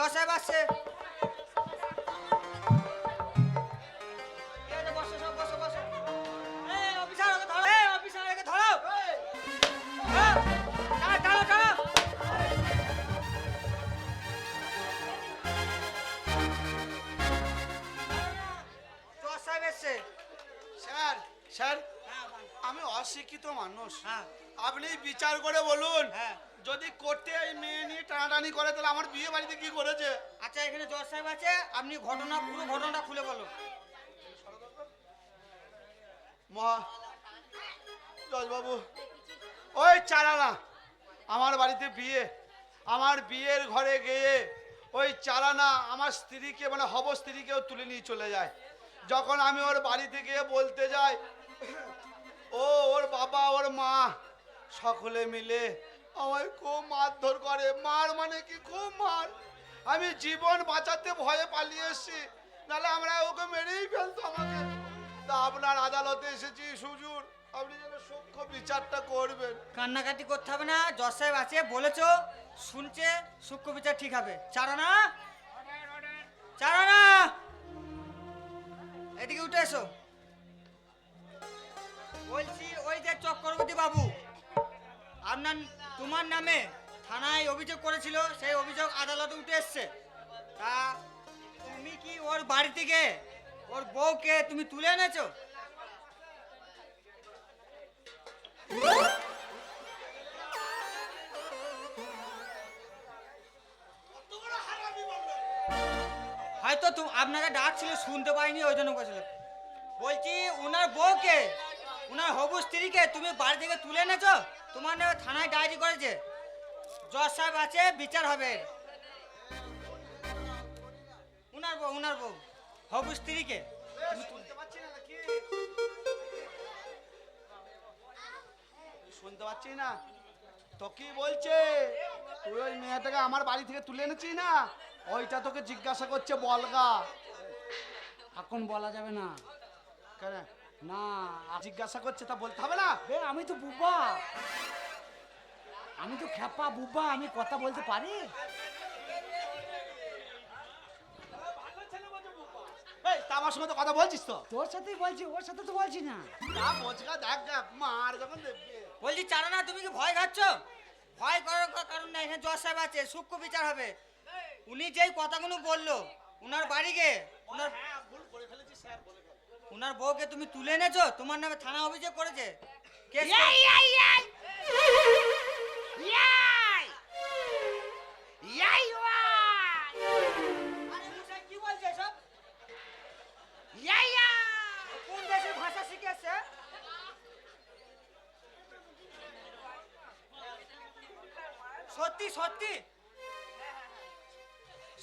জজ সাহেব আসছে। হ্যাঁ। স্যার স্যার হ্যাঁ, আমি অশিক্ষিত মানুষ। হ্যাঁ, আপনি বিচার করে বলুন। হ্যাঁ। যদি করতে এই মেয়ে নিয়ে টানাটানি করে তাহলে আমার বিয়ে বাড়িতে কি করেছে? আচ্ছা এখানে জজ সাহেব আছে আপনি ঘটনা পুরো ঘটনাটা খুলে বলো মহা জজবাবু ওই চালানা আমার বাড়িতে বিয়ে আমার বিয়ের ঘরে গিয়ে ওই চালানা আমার স্ত্রীকে মানে হব স্ত্রীকেও তুলে নিয়ে চলে যায়। যখন আমি ওর বাড়িতে গিয়ে বলতে যাই ও ওর বাবা ওর মা সকলে মিলে আমায় খুব মারধর করে। মার মানে কি? খুব মার। আমি জীবন বাঁচাতে ভয়ে পালিয়ে এসেছি নাহলে আমরা ওকে মেরেই ফেলতো আমাকে। তা আপনার আদালতে এসেছি সুজুর আপনি যেন সূক্ষ্ম বিচারটা করবেন। কান্নাকাটি করতে হবে না। জজ সাহেব আছে, বলেছ, শুনছে, সূক্ষ্ম বিচার ঠিক হবে। চারানা চারানা এদিকে উঠে এসো। বলছি, ওই যে চক্রবর্তী বাবু। আপনার তোমার নামে থানায় অভিযোগ করেছিল, সেই অভিযোগ আদালতে উঠে এসছে। তা তুমি কি ওর বাড়ি থেকে ওর বউকে তুমি তুলে এনেছো? হয়তো আপনাকে ডাকছিল, শুনতে পাইনি, ওই জন্য করেছিল বলছি, ওনার বউকে, ওনার হবু স্ত্রীকে তুমি বাড়ি থেকে তুলে এনেছো? তোমার থানায় ডায়েরি করেছে। জজ সাহেব আছে, বিচার হবে। উনার বউ উনার বউ। হবু স্ত্রীকে। শুনতে পাচ্ছি না। তো কি বলছে? তুই ওই মেয়েটাকে আমার বাড়ি থেকে তুলে এনেছিস না? ওইটা তোকে জিজ্ঞাসা করছে বলগা। এখন বলা যাবে না। কেন? না জিজ্ঞাসা করছে তা বলতে হবে না। বে আমি তো বুবা। আমি তো খেপা বুবা আমি কথা বলতে পারি? আমার সঙ্গে তো কথা বলছিস তো? তোর সাথেই বলছি ওর সাথে তো বলছি না। তা দেখ মার যখন তুমি কি ভয় খাচ্ছ? ভয় করার কারণ নাই এখানে জজ সাহেব আছে সূক্ষ্ম বিচার হবে। উনি যেই কথাগুলো বলল উনার বাড়ি গে উনার হ্যাঁ ভুল করে ফেলেছি স্যার বলে উনার বউকে তুমি তুলে এনেছো? তোমার নামে থানা অভিযোগ করেছে। কেস আরে মুসাই কি বলছে সব কোন দেশের ভাষা শিখেছে? সত্যি সত্যি।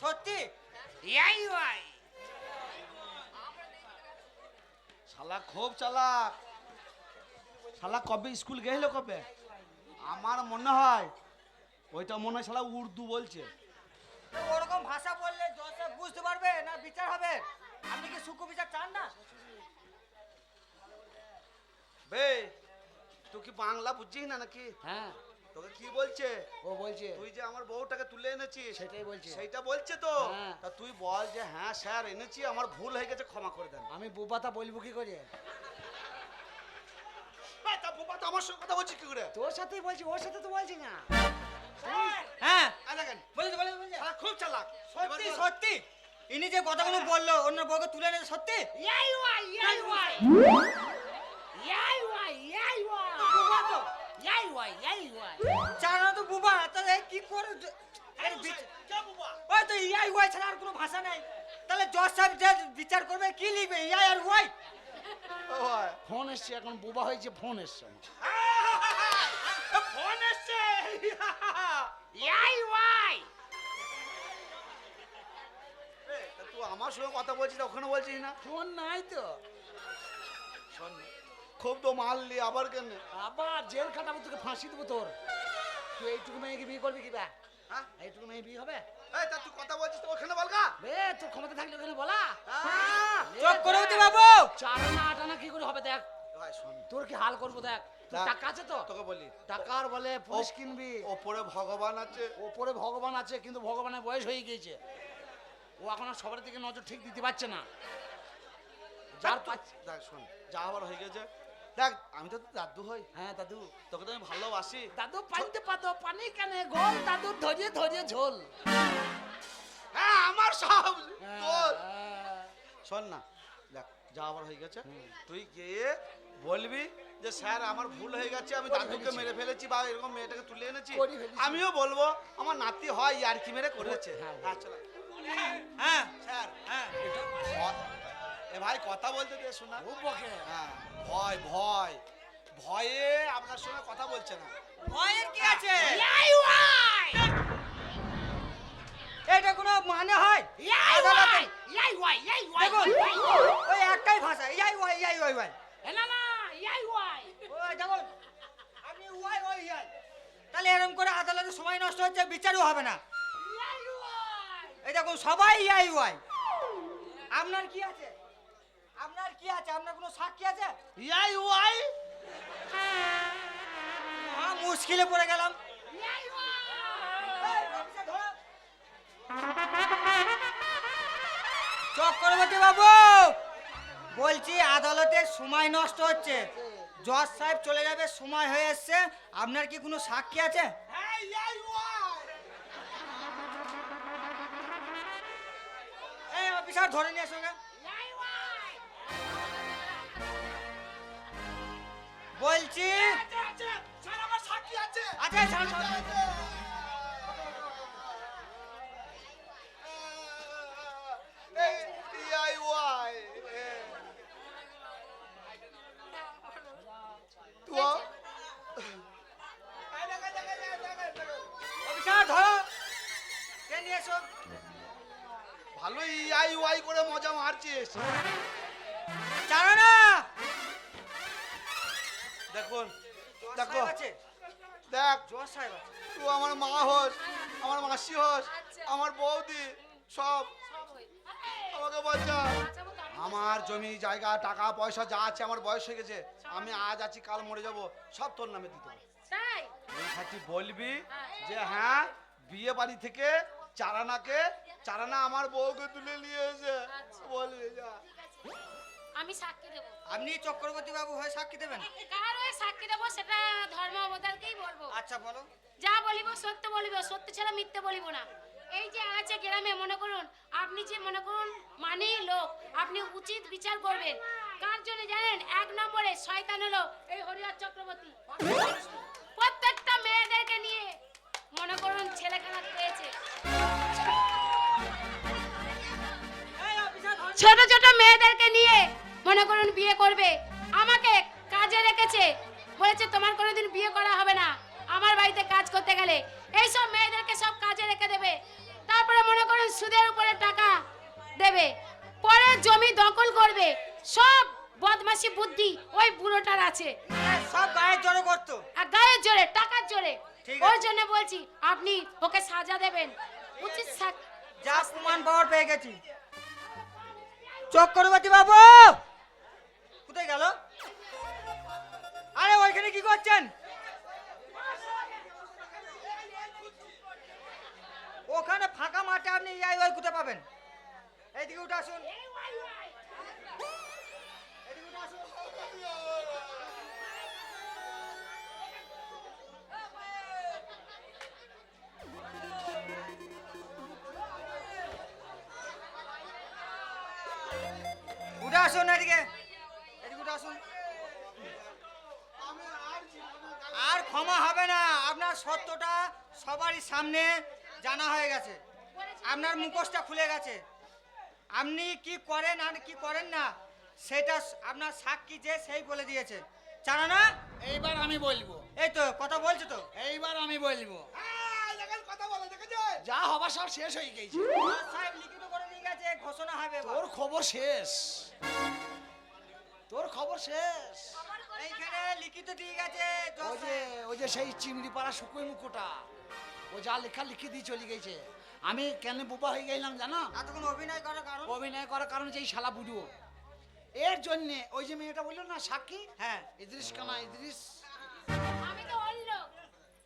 সত্যি। শালা খুব চালাক। শালা কবে স্কুল গেছিল কবে? আমার মনে হয় ওইটা মনে হয় শালা উর্দু বলছে। ওরকম ভাষা বললে জজ বুঝতে পারবে না বিচার হবে? আপনি কি সুখ বিচার চান না? বে তুই কি বাংলা বুঝছিস না নাকি? হ্যাঁ। তোকে কি বলছে? ও বলছে। তুই যে আমার বউটাকে তুলে এনেছিস সেটাই বলছে। সেইটা বলছে তো? হ্যাঁ। তা তুই বল যে হ্যাঁ স্যার এনেছি আমার ভুল হয়ে গেছে ক্ষমা করে দেন। আমি বুবাতা বলব কি করে? তা আমার সঙ্গে কথা বলছিস কি করে? তোর সাথেই বলছি ওর সাথে তো বলছি না। হ্যাঁ। খুব চালাক। সত্যি সত্যি। ইনি যে কথাগুলো বলল অন্য বউকে তুলে এনেছে সত্যি? বুবা তো চারানা তো বুবা তাহলে কি করে জ- আরে বিচ- ওই তো ইয়াই ওয়াই ছাড়া আর কোনো ভাষা নাই। তাহলে জজ সাহেব যে বিচার করবে কি লিখবে? ইয়াই আর ওয়াই। ফোন এসছে এখন বুবা হয়েছে ফোন এসছে আমার। ফোন এসছে। এ, তা তুই আমার সঙ্গে কথা বলছিস ওখানে বলছিস না? ফোন নাই তো। শোন না, খুব তো মারলি আবার কেন? আবার জেল খাটাবো তোকে ফাঁসি দেবো তোর। তুই এইটুকু মেয়েকে বিয়ে করবি কি বা? হ্যাঁ? এইটুকু মেয়ে বিয়ে হবে? এই তা তুই কথা বলছিস তো ওখানে বলগা বে তোর ক্ষমতা থাকলে ওখানে বলা। চোখ করে বাবু চার না আটা না কি করে হবে দেখ। ভাই শোন। তোর কি হাল করব দেখ। টাকা আছে তো? তোকে বলি। টাকার বলে পুলিশ কিনবি। ওপরে ভগবান আছে। ওপরে ভগবান আছে কিন্তু ভগবানের বয়স হয়ে গিয়েছে। ও এখন আর সবার দিকে নজর ঠিক দিতে পারছে না। যার পাচ্ছে দেখ শোন। যা হবার হয়ে গেছে। দেখ আমি তো দাদু হই। হ্যাঁ দাদু তোকে তো আমি ভালোবাসি। দাদু পানিতে পাতো পানি কেনে? গোল দাদু ধরিয়ে ধরিয়ে ঝোল। হ্যাঁ আমার সব হ্যাঁ, তোর হ্যাঁ। শোন না দেখ যা আবার হয়ে গেছে। তুই গিয়ে বলবি যে স্যার আমার ভুল হয়ে গেছে আমি দাদুকে মেরে ফেলেছি বা এরকম মেয়েটাকে তুলে এনেছি। আমিও বলব আমার নাতি হয় ইয়ার কি মেরে করেছে। হ্যাঁ, হ্যাঁ। চলো। হ্যাঁ স্যার হ্যাঁ। ভাই কথা বলতে দে শোনা। খুব বকে। হ্যাঁ ভয় ভয়। ভয়ে আপনার সঙ্গে কথা বলছে না। ভয়ের কি আছে? এটা কোনো মানে হয়? ওই একটাই ভাষা ইয়াই ওয়াই ইয়াই ওয়াই ওয়াই ওয়াই ওই দেখুন আপনি ওয়াই ওয়াই ইয়াই। তাহলে এরকম করে আদালতে সময় নষ্ট হচ্ছে বিচারও হবে না। এই দেখুন সবাই ইয়াই ওয়াই আপনার কি আছে? কি আছে? আপনার কোনো সাক্ষী আছে? ইয়াই ওয়াই। হ্যাঁ মুশকিলে পড়ে গেলাম। চক্রবর্তী বাবু বলছি আদালতে সময় নষ্ট হচ্ছে। জজ সাহেব চলে যাবে সময় হয়ে এসছে। আপনার কি কোনো সাক্ষী আছে? এই অফিসার ধরে নিয়ে এসো বলছি। ছাড়, ছাড়। ওয়াই করে মজা মারছিস। জানো না। দেখুন দেখো। দেখ তুই আমার মা হোস আমার মাসি হোস আমার বৌদি সব। আমাকে বাঁচা আমার জমি জায়গা টাকা পয়সা যা আছে আমার বয়স হয়ে গেছে। আমি আজ আছি কাল মরে যাব সব তোর নামে দিতে হবে। বলবি যে হ্যাঁ বিয়ে বাড়ি থেকে চারানাকে চারানা আমার বউকে তুলে নিয়ে এসে বলবি যা। আমি সাক্ষী দেবো। আপনি চক্রবর্তী বাবু হয়ে সাক্ষী দেবেন? কার হয়ে সাক্ষী দেবো সেটা ধর্ম অবতারকেই বলব। আচ্ছা বলো। যা বলিব সত্য বলিব সত্য ছাড়া মিথ্যে বলিব না। এই যে আছে গ্রামে মনে করুন আপনি যে মনে করুন মানে লোক আপনি উচিত বিচার করবেন। কার জন্য জানেন? এক নম্বরে শয়তান হলো এই হরিহর চক্রবর্তী। প্রত্যেকটা মেয়েদেরকে নিয়ে মনে করুন ছেলেখানা পেয়েছে। ছোট ছোট মেয়েদেরকে নিয়ে মনে করুন বিয়ে করবে। আমাকে কাজে রেখেছে। বলেছে তোমার কোনোদিন বিয়ে করা হবে না। আমার বাড়িতে কাজ করতে গেলে এই সব মেয়েদেরকে সব কাজে রেখে দেবে। তারপরে মনে করুন সুদের উপরে টাকা দেবে। পরে জমি দখল করবে। সব বদমাশি বুদ্ধি ওই বুড়োটার আছে। সব গায়ের জড়ো করতো। আর গায়ের জোরে টাকার জোরে। ওর জন্য বলছি আপনি ওকে সাজা দেবেন। উচিত যা প্রমাণ পাওয়ার পেয়ে গেছি। চক্রবর্তী বাবু! আপনি ইয়াই ওই কোথায় পাবেন? এইদিকে উঠে আসুন। উঠে আসুন। এদিকে এদিকে উঠে আসুন। আর ক্ষমা হবে না। আপনার সত্যটা সবারই সামনে জানা হয়ে গেছে। আপনার মুখোশটা খুলে গেছে। আপনি কি করেন আর কি করেন না সেটা আপনার সাক্ষী যে সেই বলে দিয়েছে। জানা না? এইবার আমি বলব। এই তো কথা বলছো তো? এইবার আমি বলব। কথা বলে দেখেছে? যা হবার সব শেষ হয়ে গেছে। সাহেব লিখিত করে দিয়ে গেছে ঘোষণা হবে তোর খবর শেষ। তোর খবর শেষ। এইখানে লিখিত দিয়ে গেছে ওই যে ওই যে সেই চিমড়ি পাড়া শুকুই মুখোটা ও যা লেখা লিখে দিয়ে চলে গেছে। আমি কেন বোবা হয়ে গেলাম জানো? এতক্ষণ অভিনয় করার কারণ? অভিনয় করার কারণে যে এই শালা বুড়ো। এর জন্য ওই যে মেয়েটা বলল না সাক্ষী? হ্যাঁ। ইদ্রিস কানা ইদ্রিস।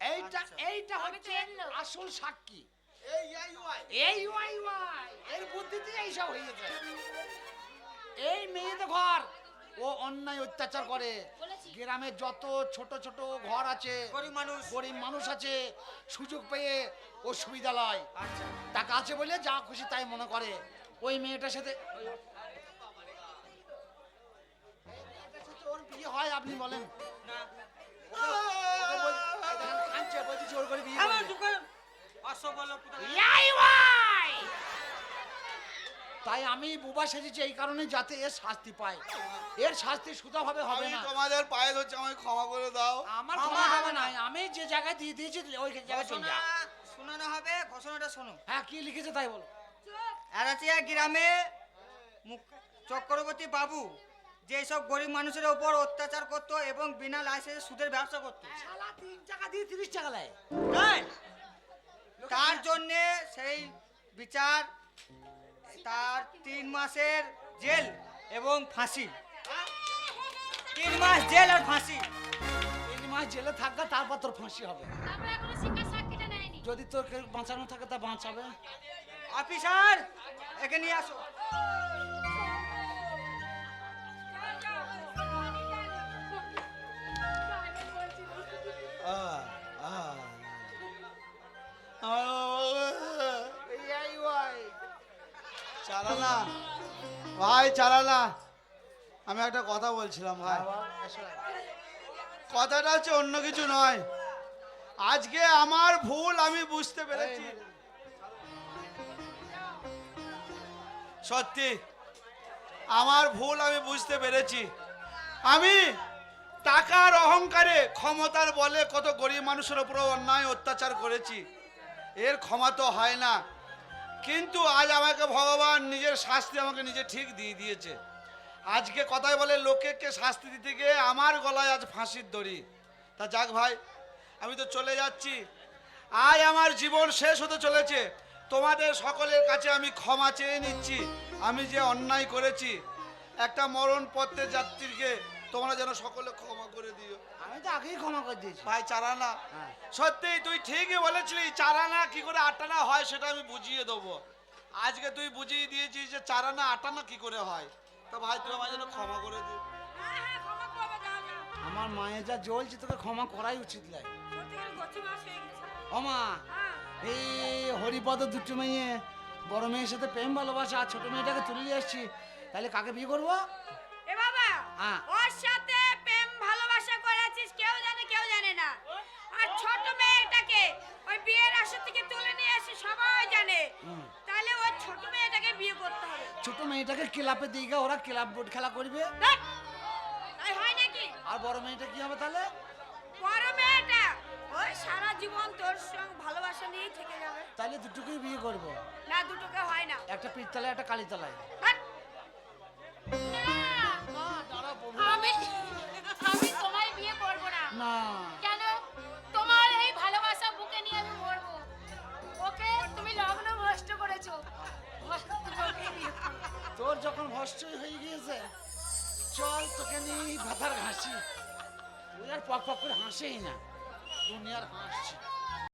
এইটা আচ্ছা। এইটা আমি তো হচ্ছে। আসল সাক্ষী। এই এই ওয়াই। এই ওয়াই ওয়াই। এর বুদ্ধিতে এইসব হয়েছে এই মেয়েদের ঘর। ও অন্যায় অত্যাচার করে। গ্রামে যত ছোট ছোট ঘর আছে গরিব মানুষ। গরিব মানুষ আছে সুযোগ পেয়ে ও সুবিধা লয় আচ্ছা। টাকা আছে বলে যা খুশি তাই মনে করে। ওই মেয়েটার সাথে ওর বিয়ে হয় আপনি বলেন। না। ওকে বল- এই দেখেন, জোর করে বিয়ে আমার করবে। দোকান পাঁচশো বলো কোথায় ইয়াই ওয়াই! তাই আমি বুবা সেজেছি এই কারণে যাতে এর শাস্তি পায়। এর শাস্তি সুতাভাবে হবে আমি না। তোমাদের পায়ে ধরছি আমাকে ক্ষমা করে দাও। আমার ক্ষমা হবে না। আমি যে জায়গায় দিয়ে দিয়েছি ওই জায়গায় চলে ঘোষণা যা শোনানো হবে ঘোষণাটা শোনো। হ্যাঁ কি লিখেছে তাই বলো। এরাচিয়া গ্রামে চক্রবর্তী বাবু যে সব গরিব মানুষের ওপর অত্যাচার করতো এবং বিনা লাইসেন্সে সুদের ব্যবসা করতো। শালা তিন টাকা দিয়ে তিরিশ টাকা নেয় তার জন্যে সেই বিচার তার তিন মাসের জেল এবং ফাঁসি। তিন মাস জেল আর ফাঁসি। তিন মাস জেলে থাকবে তারপর তোর ফাঁসি হবে। যদি তোর কেউ বাঁচানো থাকে তা বাঁচাবে। অফিসার একে নিয়ে আসো। আহ, আহ। আমার- ইয়াই ওয়াই চালানা ভাই চালানা আমি একটা কথা বলছিলাম ভাই। কথাটা হচ্ছে অন্য কিছু নয়। আজকে আমার ভুল আমি বুঝতে পেরেছি। সত্যি আমার ভুল আমি বুঝতে পেরেছি। আমি টাকার অহংকারে ক্ষমতার বলে কত গরিব মানুষের উপর অন্যায় অত্যাচার করেছি। এর ক্ষমা তো হয় না। কিন্তু আজ আমাকে ভগবান নিজের শাস্তি আমাকে নিজে ঠিক দিয়ে দিয়েছে। আজকে কথায় বলে লোকেকে শাস্তি দিতে গিয়ে আমার গলায় আজ ফাঁসির দড়ি। তা যাক ভাই, আমি তো চলে যাচ্ছি। আজ আমার জীবন শেষ হতে চলেছে। তোমাদের সকলের কাছে আমি ক্ষমা চেয়ে নিচ্ছি। আমি যে অন্যায় করেছি, একটা মরণ পত্রের যাত্রীকে তোমরা যেন সকলে ক্ষমা করে দিও। আমি তো আগেই ক্ষমা করে দিয়েছি। ভাই চারানা হ্যাঁ। সত্যি তুই ঠিকই বলেছিলি চারানা কি করে আটানা হয় সেটা আমি বুঝিয়ে দেবো। আজকে তুই বুঝিয়ে দিয়েছিস যে চারানা আটানা কি করে হয়। তা ভাই তুই আমার জন্য ক্ষমা করে দি আমার মায়ের যা জ্বলছে তোকে ক্ষমা করাই উচিত লাগে অমা এই হরিপদ দুটো মেয়ে বড় মেয়ের সাথে প্রেম ভালোবাসা আর ছোট মেয়েটাকে তুলে নিয়ে এসছি তাহলে কাকে বিয়ে করব। ওর সাথে প্রেম ভালোবাসা করেছিস কেউ জানে কেউ জানে না। আর ছোট মেয়েটাকে ওই বিয়ের আসর থেকে তুলে নিয়ে এসে সবাই জানে। তাহলে ওই ছোট মেয়েটাকে বিয়ে করতে হবে। ছোট মেয়েটাকে ক্লাবে দিকে ওরা ক্লাব বোর্ড খেলা করবে? তাই হয় নাকি? আর বড় মেয়েটা কি হবে তাহলে? বড় মেয়েটা ওই সারা জীবন তোর সঙ্গে ভালোবাসা নিয়েই থেকে যাবে। তাহলে দুটোকেই বিয়ে করব? না দুটোকে হয় না। একটা পিরতলায় একটা কালীতলায়। লগ্ন ভ্রষ্ট করেছ। তোর যখন ভস্টই হয়ে গিয়েছে, চল তোকে নিয়ে ভাতার ঘাসি তুই আর পক পক করে হাসেই না, দুনিয়ার হাসছি